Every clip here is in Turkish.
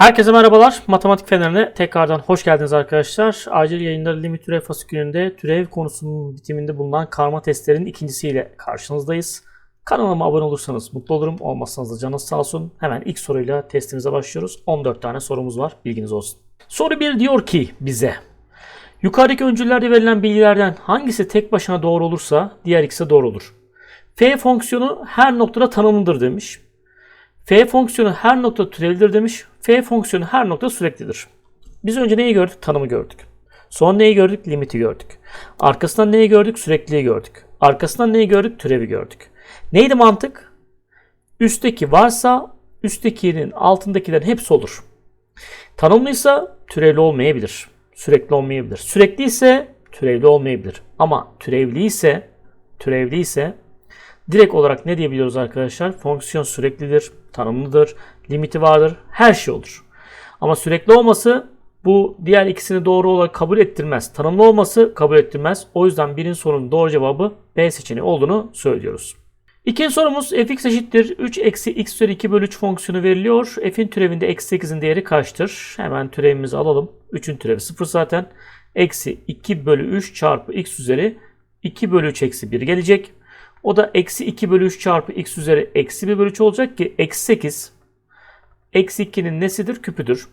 Herkese merhabalar. Matematik Fener'ine tekrardan hoş geldiniz arkadaşlar. Acil yayınları limit türev fasikülünde türev konusunun bitiminde bulunan karma testlerin ikincisiyle karşınızdayız. Kanalıma abone olursanız mutlu olurum. Olmazsanız da canınız sağ olsun. Hemen ilk soruyla testimize başlıyoruz. 14 tane sorumuz var. Bilginiz olsun. Soru 1 diyor ki bize. Yukarıdaki öncüllerde verilen bilgilerden hangisi tek başına doğru olursa diğer ikisi doğru olur. F fonksiyonu her noktada tanımlıdır demiş. F fonksiyonu her nokta türevlidir demiş. F fonksiyonu her nokta süreklidir. Biz önce neyi gördük? Tanımı gördük. Sonra neyi gördük? Limiti gördük. Arkasından neyi gördük? Sürekliliği gördük. Arkasından neyi gördük? Türevi gördük. Neydi mantık? Üstteki varsa üsttekinin altındakilerin hepsi olur. Tanımlıysa türevli olmayabilir. Sürekli olmayabilir. Sürekli ise türevli olmayabilir. Ama türevli ise türevli ise direkt olarak ne diyebiliyoruz arkadaşlar? Fonksiyon süreklidir, tanımlıdır, limiti vardır, her şey olur. Ama sürekli olması bu diğer ikisini doğru olarak kabul ettirmez. Tanımlı olması kabul ettirmez. O yüzden birin sorunun doğru cevabı B seçeneği olduğunu söylüyoruz. İkinci sorumuz fx eşittir 3 eksi x üzeri 2 bölü 3 fonksiyonu veriliyor. f'in türevinde eksi 8'in değeri kaçtır? Hemen türevimizi alalım. 3'ün türevi 0 zaten. Eksi 2 bölü 3 çarpı x üzeri 2 bölü 3 eksi 1 gelecek. O da eksi 2 bölü 3 çarpı x üzeri eksi 1 bölü 3 olacak ki eksi 8 eksi 2'nin nesidir? Küpüdür.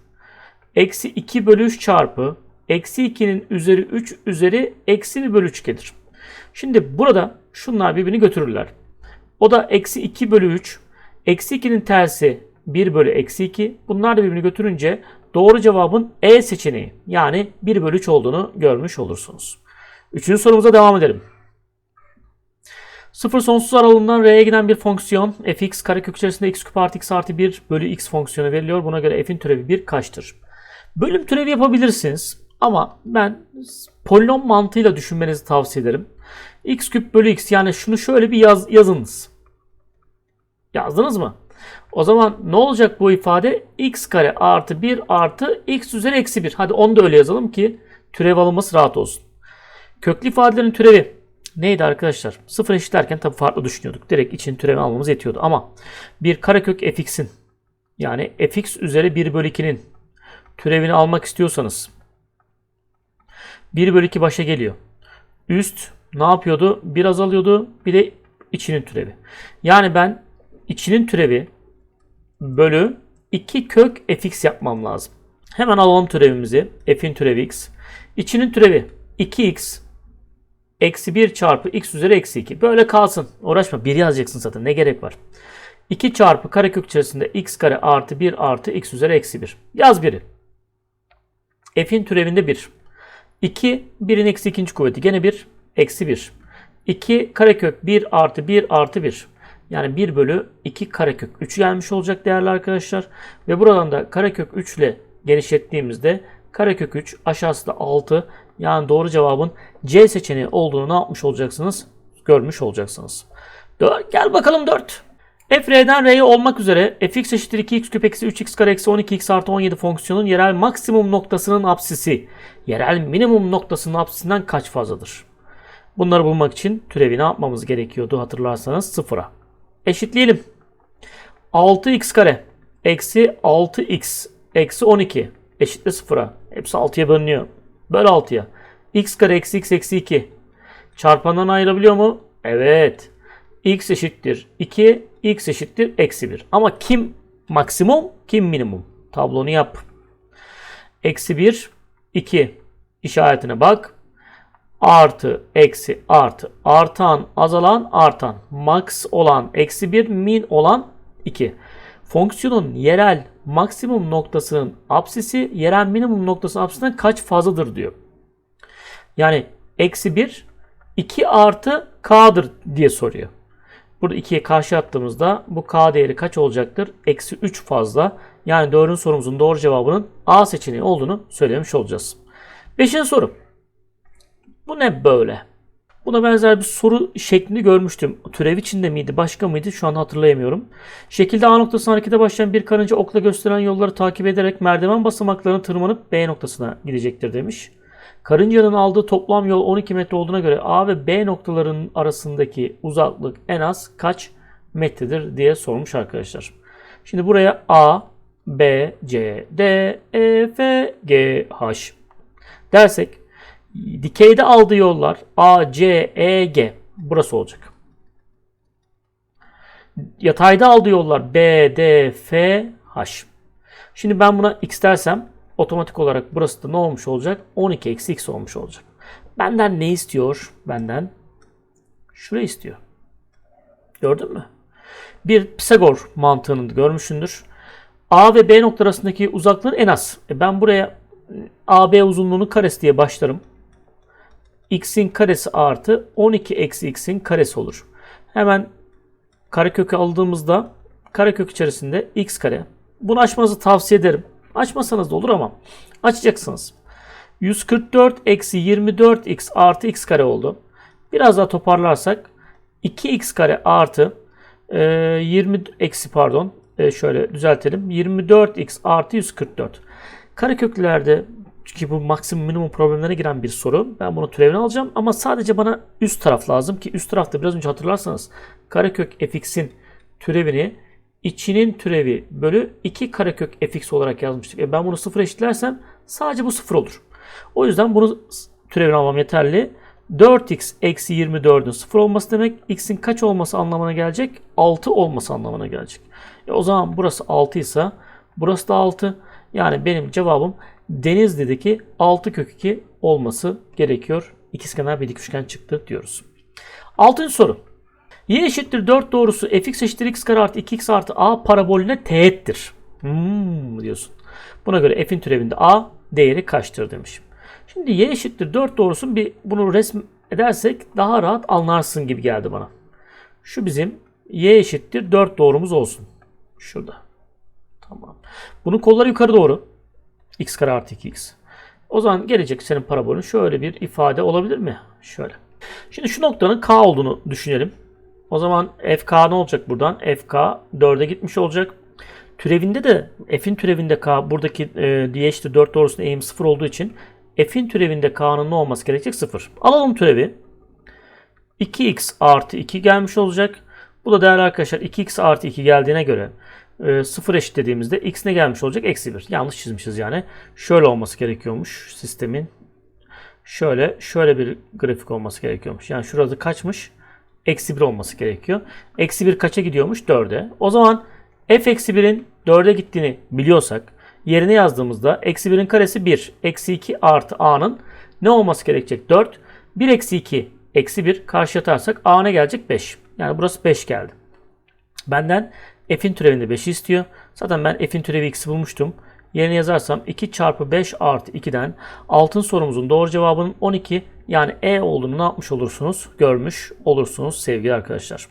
Eksi 2 bölü 3 çarpı eksi 2'nin üzeri 3 üzeri eksi 1 bölü 3 gelir. Şimdi burada şunlar birbirini götürürler. O da eksi 2 bölü 3. Eksi 2'nin tersi 1 bölü eksi 2. Bunlar da birbirini götürünce doğru cevabın E seçeneği yani 1 bölü 3 olduğunu görmüş olursunuz. Üçüncü sorumuza devam edelim. Sıfır sonsuz aralığından R'ye giden bir fonksiyon fx karekök içerisinde x küp artı x artı 1 bölü x fonksiyonu veriliyor. Buna göre f'in türevi 1 kaçtır? Bölüm türevi yapabilirsiniz ama ben polinom mantığıyla düşünmenizi tavsiye ederim. x küp bölü x yani şunu şöyle bir yaz, yazınız. Yazdınız mı? O zaman ne olacak bu ifade? x kare artı 1 artı x üzeri eksi 1. Hadi onu da öyle yazalım ki türev alınması rahat olsun. Köklü ifadelerin türevi neydi arkadaşlar? Sıfır eşitlerken tabii farklı düşünüyorduk. Direkt için türevi almamız yetiyordu. Ama bir karekök fx'in yani fx üzeri 1 bölü 2'nin türevini almak istiyorsanız 1 bölü 2 başa geliyor. Üst ne yapıyordu? 1 azalıyordu. Bir de içinin türevi. Yani ben içinin türevi bölü 2 kök fx yapmam lazım. Hemen alalım türevimizi. f'in türevi x. İçinin türevi 2x eksi 1 çarpı x üzeri eksi 2. Böyle kalsın. Uğraşma. 1 yazacaksın zaten. Ne gerek var? 2 çarpı karekök içerisinde x kare artı 1 artı x üzeri eksi 1. Yaz 1'i. F'in türevinde 1. 2, 1'in eksi ikinci kuvveti. Gene 1, eksi 1. 2 karekök 1 artı 1 artı 1. Yani 1 bölü 2 karekök 3 gelmiş olacak değerli arkadaşlar. Ve buradan da karekök 3 ile genişlettiğimizde karekök 3 aşağısı da 6. Yani doğru cevabın C seçeneği olduğunu ne yapmış olacaksınız? Görmüş olacaksınız. 4, gel bakalım 4. f r'den r'ye olmak üzere fx eşittir 2x küp eksi 3x kare eksi 12x artı 17 fonksiyonun yerel maksimum noktasının apsisi yerel minimum noktasının apsisinden kaç fazladır? Bunları bulmak için türevi ne yapmamız gerekiyordu hatırlarsanız sıfıra. Eşitleyelim. 6x kare eksi 6x eksi 12 eşitli sıfıra. Hepsi 6'ya bölünüyor. Böl 6'ya. x kare eksi x eksi 2. Çarpandan ayırabiliyor mu? Evet. x eşittir 2, x eşittir eksi 1. Ama kim maksimum, kim minimum? Tablonu yap. Eksi 1, 2 işaretine bak. Artı, eksi, artı. Artan, azalan, artan. Max olan, eksi 1, min olan 2. Fonksiyonun yerel maksimum noktasının apsisi yerel minimum noktasının apsisinden kaç fazladır diyor. Yani eksi 1 2 artı k'dır diye soruyor. Burada 2'ye karşı attığımızda bu k değeri kaç olacaktır? Eksi 3 fazla. Yani dördüncü sorumuzun doğru cevabının A seçeneği olduğunu söylemiş olacağız. Beşinci soru. Bu ne böyle? Buna benzer bir soru şeklini görmüştüm. Türev içinde miydi, başka mıydı şu an hatırlayamıyorum. Şekilde A noktasına harekete başlayan bir karınca okla gösteren yolları takip ederek merdiven basamaklarını tırmanıp B noktasına gidecektir demiş. Karıncanın aldığı toplam yol 12 metre olduğuna göre A ve B noktalarının arasındaki uzaklık en az kaç metredir diye sormuş arkadaşlar. Şimdi buraya A, B, C, D, E, F, G, H dersek dikeyde aldığı yollar A, C, E, G. Burası olacak. Yatayda aldığı yollar B, D, F, H. Şimdi ben buna x dersem otomatik olarak burası da ne olmuş olacak? 12 eksi x olmuş olacak. Benden ne istiyor? Benden şurayı istiyor. Gördün mü? Bir Pisagor mantığını görmüşsündür. A ve B nokta arasındaki uzaklığı en az. E ben buraya AB uzunluğunu karesi diye başlarım. X'in karesi artı 12 eksi X'in karesi olur. Hemen karekökü aldığımızda karekök içerisinde X kare. Bunu açmanızı tavsiye ederim. Açmasanız da olur ama açacaksınız. 144 eksi 24x artı x kare oldu. Biraz daha toparlarsak 2x kare artı e, 20 eksi pardon e, şöyle düzeltelim. 24x artı 144. Kareköklerde çünkü bu maksimum minimum problemlere giren bir soru. Ben bunu türevini alacağım ama sadece bana üst taraf lazım ki üst tarafta biraz önce hatırlarsanız karekök fx'in türevini içinin türevi bölü 2 karekök fx olarak yazmıştık. E ben bunu sıfır eşitlersem sadece bu sıfır olur. O yüzden bunu türevini almam yeterli. 4x eksi 24'ün 0 olması demek x'in kaç olması anlamına gelecek? 6 olması anlamına gelecek. E o zaman burası 6 ise burası da 6. Yani benim cevabım Denizli'deki 6 kök 2 olması gerekiyor. İkizkenar bir dik üçgen çıktı diyoruz. Altıncı soru. Y eşittir 4 doğrusu fx eşittir x kare artı 2x artı a parabolüne teğettir. Hmm diyorsun. Buna göre f'in türevinde a değeri kaçtır demişim. Şimdi y eşittir 4 doğrusun bir bunu resm edersek daha rahat anlarsın gibi geldi bana. Şu bizim y eşittir 4 doğrumuz olsun. Şurada. Tamam. Bunun kolları yukarı doğru. X kare artı 2x. O zaman gelecek senin parabolün şöyle bir ifade olabilir mi? Şöyle. Şimdi şu noktanın k olduğunu düşünelim. O zaman fk ne olacak buradan? fk 4'e gitmiş olacak. Türevinde de f'in türevinde k buradaki e, d eşittir 4 doğrusunun eğim 0 olduğu için f'in türevinde k'nın ne olması gerekecek? 0. Alalım türevi. 2x artı 2 gelmiş olacak. Bu da değerli arkadaşlar 2x artı 2 geldiğine göre e, 0 eşitlediğimizde x ne gelmiş olacak? Eksi 1. Yanlış çizmişiz yani. Şöyle olması gerekiyormuş sistemin. Şöyle şöyle bir grafik olması gerekiyormuş. Yani şurada kaçmış? Eksi 1 olması gerekiyor. Eksi 1 kaça gidiyormuş? 4'e. O zaman f eksi 1'in 4'e gittiğini biliyorsak yerine yazdığımızda eksi 1'in karesi 1. Eksi 2 artı a'nın ne olması gerekecek? 4. 1 eksi 2 eksi 1 karşı atarsak a ne gelecek? 5. Yani burası 5 geldi. Benden f'in türevinde 5'i istiyor. Zaten ben f'in türevi x'i bulmuştum. Yerine yazarsam 2 çarpı 5 artı 2'den altın sorumuzun doğru cevabının 12 yani E olduğunu ne yapmış olursunuz? Görmüş olursunuz sevgili arkadaşlar.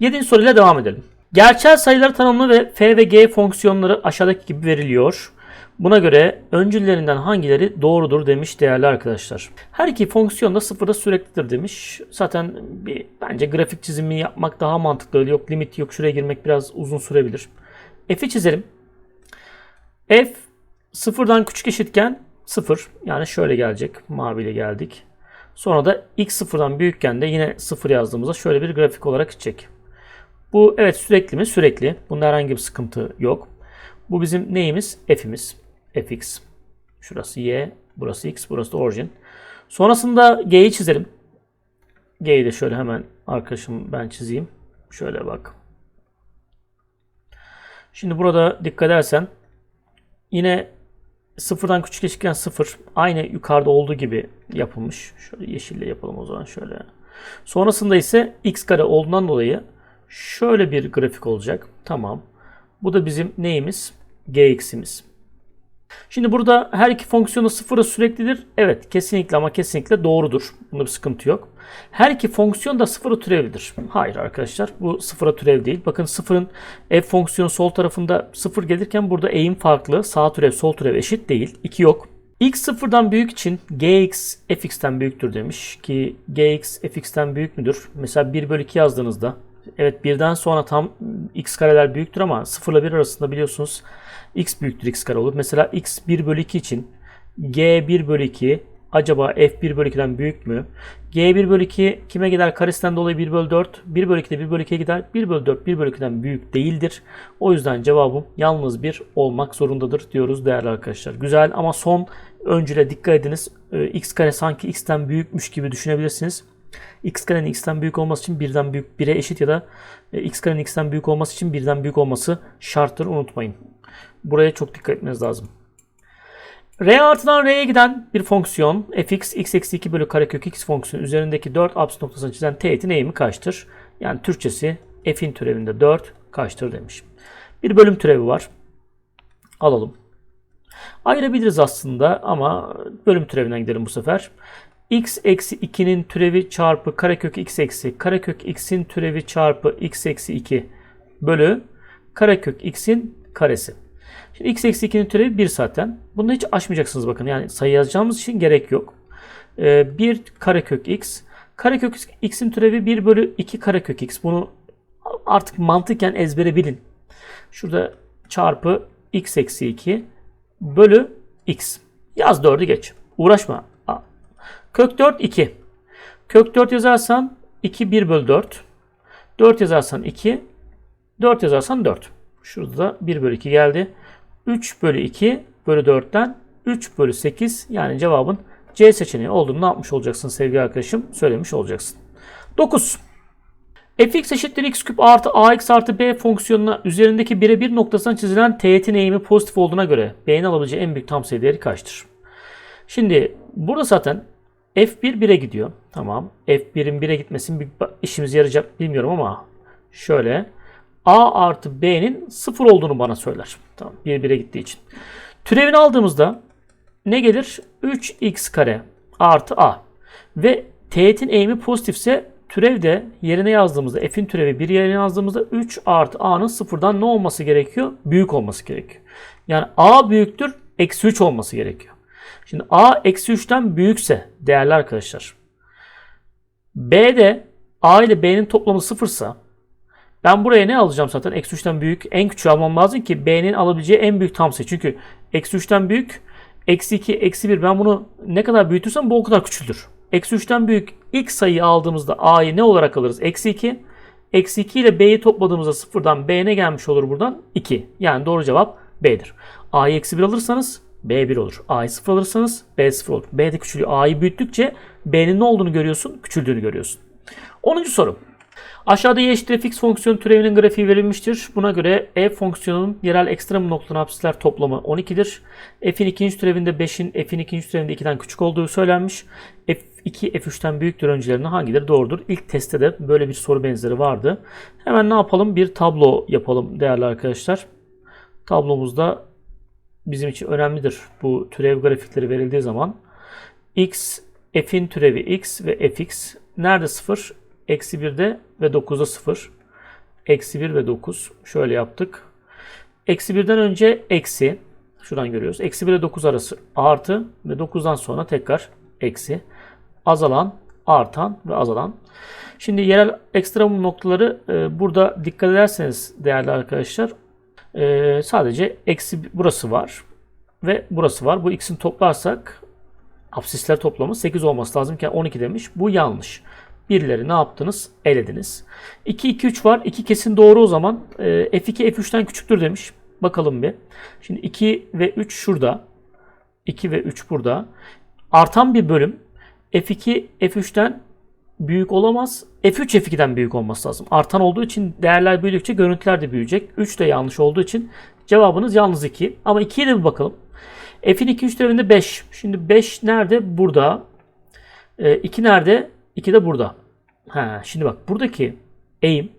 7. soruyla devam edelim. Gerçel sayılar tanımlı ve f ve g fonksiyonları aşağıdaki gibi veriliyor. Buna göre öncüllerinden hangileri doğrudur demiş değerli arkadaşlar. Her iki fonksiyon da sıfırda süreklidir demiş. Zaten bir bence grafik çizimi yapmak daha mantıklı. Yok limit yok şuraya girmek biraz uzun sürebilir. F'i çizelim. F sıfırdan küçük eşitken sıfır. Yani şöyle gelecek. Maviyle geldik. Sonra da x sıfırdan büyükken de yine sıfır yazdığımızda şöyle bir grafik olarak gidecek. Bu evet sürekli mi? Sürekli. Bunda herhangi bir sıkıntı yok. Bu bizim neyimiz? F'imiz. Fx. Şurası y. Burası x. Burası da orijin. Sonrasında g'yi çizelim. G'yi de şöyle hemen arkadaşım ben çizeyim. Şöyle bak. Şimdi burada dikkat edersen yine sıfırdan küçük eşitken sıfır. Aynı yukarıda olduğu gibi yapılmış. Şöyle yeşille yapalım o zaman şöyle. Sonrasında ise x kare olduğundan dolayı şöyle bir grafik olacak. Tamam. Bu da bizim neyimiz? gx'imiz. Şimdi burada her iki fonksiyonu sıfıra süreklidir. Evet kesinlikle ama kesinlikle doğrudur. Bunda bir sıkıntı yok. Her iki fonksiyon da sıfıra türevlidir. Hayır arkadaşlar bu sıfıra türev değil. Bakın sıfırın f fonksiyonu sol tarafında sıfır gelirken burada eğim farklı. Sağ türev sol türev eşit değil. 2 yok. x sıfırdan büyük için gx fx'ten büyüktür demiş ki gx fx'ten büyük müdür? Mesela 1 bölü 2 yazdığınızda Evet birden sonra tam x kareler büyüktür ama 0 ile 1 arasında biliyorsunuz x büyüktür x kare olur. Mesela x 1 bölü 2 için g 1 bölü 2 acaba f1 bölü 2'den büyük mü? g1 bölü 2 kime gider? Karesinden dolayı 1 bölü 4. 1 bölü 2 de 1 bölü 2'ye gider. 1 bölü 4 1 bölü 2'den büyük değildir. O yüzden cevabım yalnız 1 olmak zorundadır diyoruz değerli arkadaşlar. Güzel ama son öncüle dikkat ediniz. Ee, x kare sanki x'ten büyükmüş gibi düşünebilirsiniz. x karenin x'ten büyük olması için birden büyük 1'e eşit ya da e, x karenin x'ten büyük olması için birden büyük olması şarttır unutmayın. Buraya çok dikkat etmeniz lazım. R artıdan R'ye giden bir fonksiyon fx x eksi 2 bölü karekök x fonksiyonu üzerindeki 4 apsis noktasını çizen teğetin eğimi kaçtır? Yani Türkçesi f'in türevinde 4 kaçtır demiş. Bir bölüm türevi var. Alalım. Ayırabiliriz aslında ama bölüm türevinden gidelim bu sefer. x eksi 2'nin türevi çarpı karekök x eksi karekök x'in türevi çarpı x eksi 2 bölü karekök x'in karesi. Şimdi x eksi 2'nin türevi 1 zaten. Bunu hiç aşmayacaksınız bakın. Yani sayı yazacağımız için gerek yok. Ee, 1 karekök x. Karekök x'in türevi 1 bölü 2 karekök x. Bunu artık mantıken ezbere bilin. Şurada çarpı x eksi 2 bölü x. Yaz 4'ü geç. Uğraşma. Kök 4 2. Kök 4 yazarsan 2 1 bölü 4. 4 yazarsan 2. 4 yazarsan 4. Şurada da 1 bölü 2 geldi. 3 bölü 2 bölü 4'ten 3 bölü 8 yani cevabın C seçeneği olduğunu ne yapmış olacaksın sevgili arkadaşım? Söylemiş olacaksın. 9. fx eşittir x küp artı ax artı b fonksiyonuna üzerindeki birebir noktasından çizilen teğetin eğimi pozitif olduğuna göre b'nin alabileceği en büyük tam sayı değeri kaçtır? Şimdi burada zaten f1 1'e gidiyor. Tamam. f1'in 1'e gitmesinin bir işimize yarayacak bilmiyorum ama şöyle a artı b'nin 0 olduğunu bana söyler. Tamam 1 1'e gittiği için. Türevini aldığımızda ne gelir? 3x kare artı a. Ve teğetin eğimi pozitifse türevde yerine yazdığımızda f'in türevi 1 yerine yazdığımızda 3 artı a'nın sıfırdan ne olması gerekiyor? Büyük olması gerekiyor. Yani a büyüktür eksi 3 olması gerekiyor. Şimdi a eksi 3'ten büyükse değerli arkadaşlar b de a ile b'nin toplamı sıfırsa ben buraya ne alacağım zaten? Eksi 3'ten büyük. En küçüğü almam lazım ki B'nin alabileceği en büyük tam sayı. Çünkü eksi 3'ten büyük. Eksi 2, eksi 1. Ben bunu ne kadar büyütürsem bu o kadar küçülür. Eksi 3'ten büyük ilk sayıyı aldığımızda A'yı ne olarak alırız? Eksi 2. Eksi 2 ile B'yi topladığımızda sıfırdan B ne gelmiş olur buradan? 2. Yani doğru cevap B'dir. A'yı eksi 1 alırsanız B 1 olur. A'yı 0 alırsanız B 0 olur. B de küçülüyor. A'yı büyüttükçe B'nin ne olduğunu görüyorsun? Küçüldüğünü görüyorsun. 10. soru. Aşağıda y eşittir fonksiyon türevinin grafiği verilmiştir. Buna göre f fonksiyonunun yerel ekstrem noktalı apsisler toplamı 12'dir. f'in ikinci türevinde 5'in f'in ikinci türevinde 2'den küçük olduğu söylenmiş. f2 f3'ten büyüktür öncelerine hangileri doğrudur? İlk testte de böyle bir soru benzeri vardı. Hemen ne yapalım? Bir tablo yapalım değerli arkadaşlar. Tablomuzda bizim için önemlidir bu türev grafikleri verildiği zaman. x, f'in türevi x ve fx nerede 0? Eksi 1'de ve 9'da 0. Eksi 1 ve 9. Şöyle yaptık. Eksi 1'den önce eksi. Şuradan görüyoruz. Eksi 1 ile 9 arası artı ve 9'dan sonra tekrar eksi. Azalan, artan ve azalan. Şimdi yerel ekstremum noktaları e, burada dikkat ederseniz değerli arkadaşlar e, sadece eksi burası var ve burası var. Bu ikisini toplarsak absisler toplamı 8 olması lazım ki 12 demiş. Bu yanlış. Birleri ne yaptınız? Elediniz. 2, 2, 3 var. 2 kesin doğru o zaman. E, F2 F3'ten küçüktür demiş. Bakalım bir. Şimdi 2 ve 3 şurada. 2 ve 3 burada. Artan bir bölüm. F2 F3'ten büyük olamaz. F3 F2'den büyük olması lazım. Artan olduğu için değerler büyüdükçe görüntüler de büyüyecek. 3 de yanlış olduğu için cevabınız yalnız 2. Ama 2'ye de bir bakalım. F'in 2 3 türevinde 5. Şimdi 5 nerede? Burada. E, 2 nerede? 2 de burada. Ha, şimdi bak buradaki eğim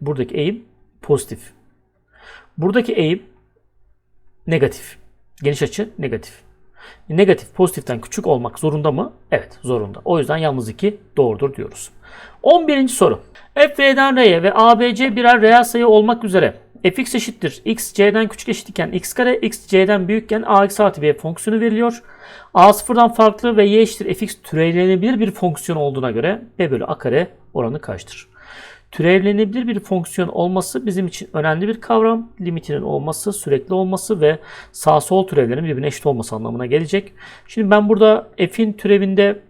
buradaki eğim pozitif. Buradaki eğim negatif. Geniş açı negatif. Negatif pozitiften küçük olmak zorunda mı? Evet zorunda. O yüzden yalnız 2 doğrudur diyoruz. 11. soru. f v'den r'ye ve abc birer reel sayı olmak üzere fx eşittir x c'den küçük eşit iken x kare x c'den büyükken ax artı b fonksiyonu veriliyor. a sıfırdan farklı ve y eşittir fx türevlenebilir bir fonksiyon olduğuna göre b bölü a kare oranı kaçtır? türevlenebilir bir fonksiyon olması bizim için önemli bir kavram. Limitinin olması, sürekli olması ve sağ sol türevlerin birbirine eşit olması anlamına gelecek. Şimdi ben burada f'in türevinde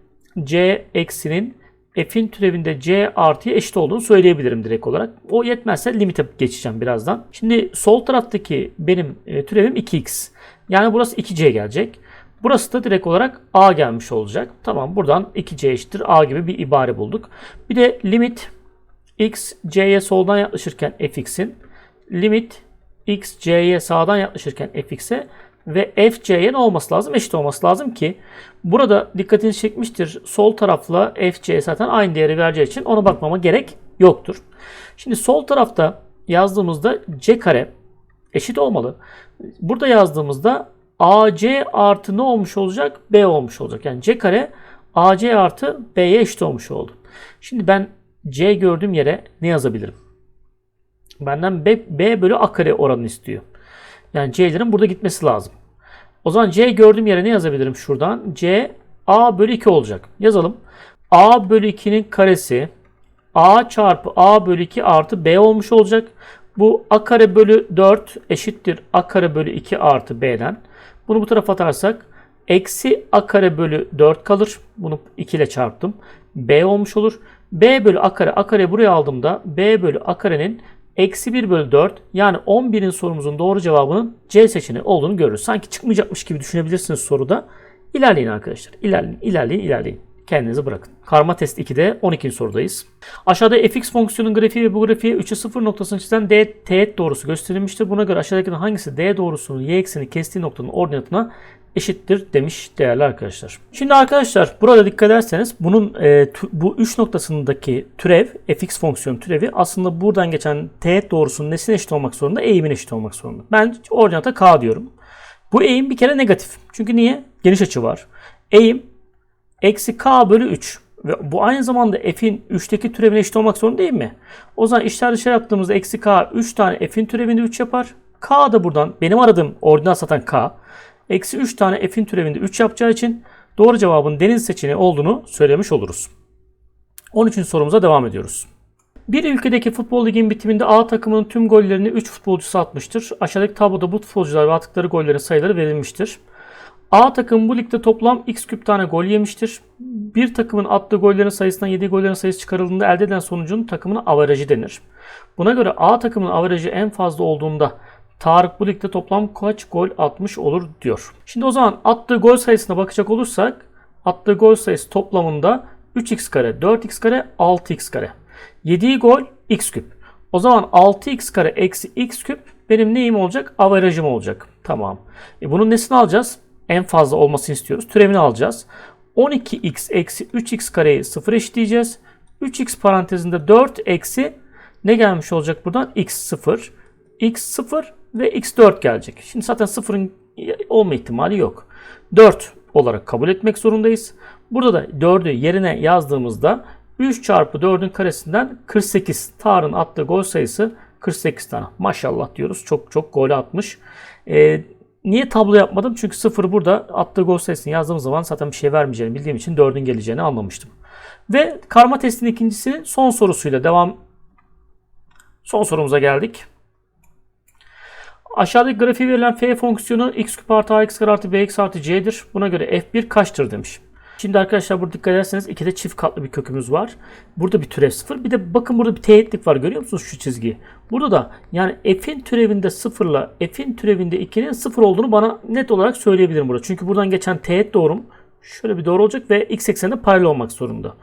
c eksinin f'in türevinde c artıya eşit olduğunu söyleyebilirim direkt olarak. O yetmezse limite geçeceğim birazdan. Şimdi sol taraftaki benim e, türevim 2x. Yani burası 2c gelecek. Burası da direkt olarak a gelmiş olacak. Tamam buradan 2c eşittir a gibi bir ibare bulduk. Bir de limit x c'ye soldan yaklaşırken fx'in limit x c'ye sağdan yaklaşırken fx'e ve f c'ye ne olması lazım? Eşit olması lazım ki burada dikkatinizi çekmiştir. Sol tarafla f c zaten aynı değeri vereceği için ona bakmama gerek yoktur. Şimdi sol tarafta yazdığımızda c kare eşit olmalı. Burada yazdığımızda AC artı ne olmuş olacak? B olmuş olacak. Yani C kare AC artı B'ye eşit olmuş oldu. Şimdi ben C gördüğüm yere ne yazabilirim? Benden B, B bölü A kare oranını istiyor. Yani C'lerin burada gitmesi lazım. O zaman C gördüğüm yere ne yazabilirim şuradan? C A bölü 2 olacak. Yazalım. A bölü 2'nin karesi A çarpı A bölü 2 artı B olmuş olacak. Bu A kare bölü 4 eşittir A kare bölü 2 artı B'den. Bunu bu tarafa atarsak eksi A kare bölü 4 kalır. Bunu 2 ile çarptım. B olmuş olur. B bölü A kare. A kare buraya aldığımda B bölü A karenin eksi 1 bölü 4 yani 11'in sorumuzun doğru cevabının C seçeneği olduğunu görürüz. Sanki çıkmayacakmış gibi düşünebilirsiniz soruda. İlerleyin arkadaşlar. İlerleyin, ilerleyin, ilerleyin. Kendinizi bırakın. Karma test 2'de 12. sorudayız. Aşağıda fx fonksiyonun grafiği ve bu grafiğe 3'e 0 noktasını çizen d teğet doğrusu gösterilmiştir. Buna göre aşağıdakilerden hangisi d doğrusunun y ekseni kestiği noktanın ordinatına eşittir demiş değerli arkadaşlar. Şimdi arkadaşlar burada dikkat ederseniz bunun e, bu 3 noktasındaki türev fx fonksiyon türevi aslında buradan geçen teğet doğrusunun nesine eşit olmak zorunda? Eğimin eşit olmak zorunda. Ben ordinata k diyorum. Bu eğim bir kere negatif. Çünkü niye? Geniş açı var. Eğim eksi k bölü 3. Ve bu aynı zamanda f'in 3'teki türevine eşit olmak zorunda değil mi? O zaman işler dışarı yaptığımızda eksi k 3 tane f'in türevinde 3 yapar. K da buradan benim aradığım ordinat satan k. Eksi 3 tane f'in türevinde 3 yapacağı için doğru cevabın deniz seçeneği olduğunu söylemiş oluruz. 13. sorumuza devam ediyoruz. Bir ülkedeki futbol ligin bitiminde A takımının tüm gollerini 3 futbolcusu atmıştır. Aşağıdaki tabloda bu futbolcular ve attıkları gollerin sayıları verilmiştir. A takım bu ligde toplam x küp tane gol yemiştir. Bir takımın attığı gollerin sayısından 7 gollerin sayısı çıkarıldığında elde edilen sonucun takımına avarajı denir. Buna göre A takımının avarajı en fazla olduğunda Tarık bu ligde toplam kaç gol atmış olur diyor. Şimdi o zaman attığı gol sayısına bakacak olursak attığı gol sayısı toplamında 3x kare, 4x kare, 6x kare. Yediği gol x küp. O zaman 6x kare eksi x küp benim neyim olacak? Avarajım olacak. Tamam. E bunun nesini alacağız? en fazla olmasını istiyoruz. Türevini alacağız. 12x eksi 3x kareyi 0 eşitleyeceğiz. 3x parantezinde 4 eksi ne gelmiş olacak buradan? x0, x0 ve x4 gelecek. Şimdi zaten 0'ın olma ihtimali yok. 4 olarak kabul etmek zorundayız. Burada da 4'ü yerine yazdığımızda 3 çarpı 4'ün karesinden 48. Tarın attığı gol sayısı 48 tane. Maşallah diyoruz. Çok çok gol atmış. Ee, Niye tablo yapmadım? Çünkü sıfır burada attığı gol sayısını yazdığım zaman zaten bir şey vermeyeceğini bildiğim için 4'ün geleceğini anlamıştım. Ve karma testin ikincisinin son sorusuyla devam son sorumuza geldik. Aşağıdaki grafiği verilen f fonksiyonu x küp artı ax kare artı bx artı c'dir. Buna göre f1 kaçtır demiş. Şimdi arkadaşlar burada dikkat ederseniz ikide çift katlı bir kökümüz var. Burada bir türev sıfır. Bir de bakın burada bir teğetlik var. Görüyor musunuz şu çizgiyi? Burada da yani f'in türevinde sıfırla f'in türevinde 2'nin sıfır olduğunu bana net olarak söyleyebilirim burada. Çünkü buradan geçen teğet doğrum şöyle bir doğru olacak ve x ekseninde paralel olmak zorunda.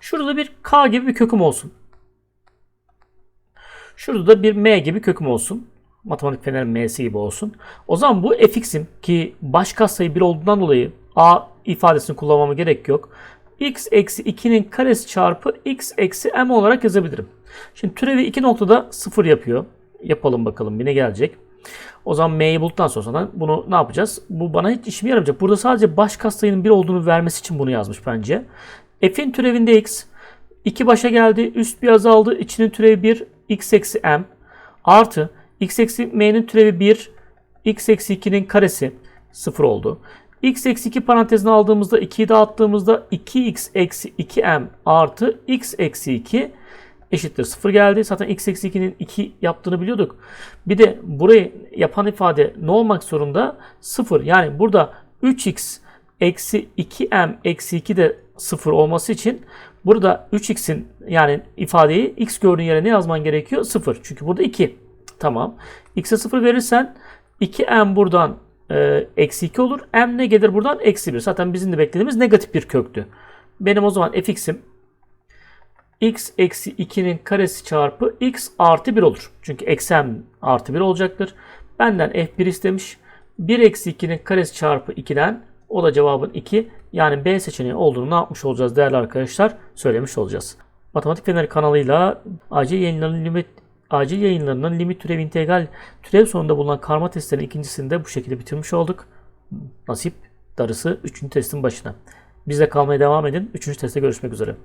Şurada bir k gibi bir köküm olsun. Şurada da bir m gibi köküm olsun. Matematik fenerin m'si gibi olsun. O zaman bu fx'im ki baş katsayı 1 olduğundan dolayı a ifadesini kullanmama gerek yok. x eksi 2'nin karesi çarpı x eksi m olarak yazabilirim. Şimdi türevi 2 noktada 0 yapıyor. Yapalım bakalım bir ne gelecek. O zaman m'yi bulduktan sonra bunu ne yapacağız? Bu bana hiç işime yaramayacak. Burada sadece baş katsayının 1 olduğunu vermesi için bunu yazmış bence. f'in türevinde x 2 başa geldi. Üst bir azaldı. İçinin türevi 1 x eksi m artı x eksi m'nin türevi 1 x eksi 2'nin karesi 0 oldu x eksi 2 parantezine aldığımızda 2'yi dağıttığımızda 2x eksi 2m artı x eksi 2 eşittir 0 geldi. Zaten x eksi 2'nin 2 yaptığını biliyorduk. Bir de burayı yapan ifade ne olmak zorunda? 0. Yani burada 3x eksi 2m eksi 2 de 0 olması için burada 3x'in yani ifadeyi x gördüğün yere ne yazman gerekiyor? 0. Çünkü burada 2. Tamam. x'e 0 verirsen 2m buradan e, eksi 2 olur. m ne gelir buradan? Eksi 1. Zaten bizim de beklediğimiz negatif bir köktü. Benim o zaman fx'im x eksi 2'nin karesi çarpı x artı 1 olur. Çünkü eksen artı 1 olacaktır. Benden f1 istemiş. 1 eksi 2'nin karesi çarpı 2'den o da cevabın 2. Yani B seçeneği olduğunu ne yapmış olacağız değerli arkadaşlar? Söylemiş olacağız. Matematik Feneri kanalıyla acil yayınlarının limit acil yayınlarının limit türev integral türev sonunda bulunan karma testlerin ikincisini de bu şekilde bitirmiş olduk. Nasip darısı 3. testin başına. Bizde kalmaya devam edin. 3. testte görüşmek üzere.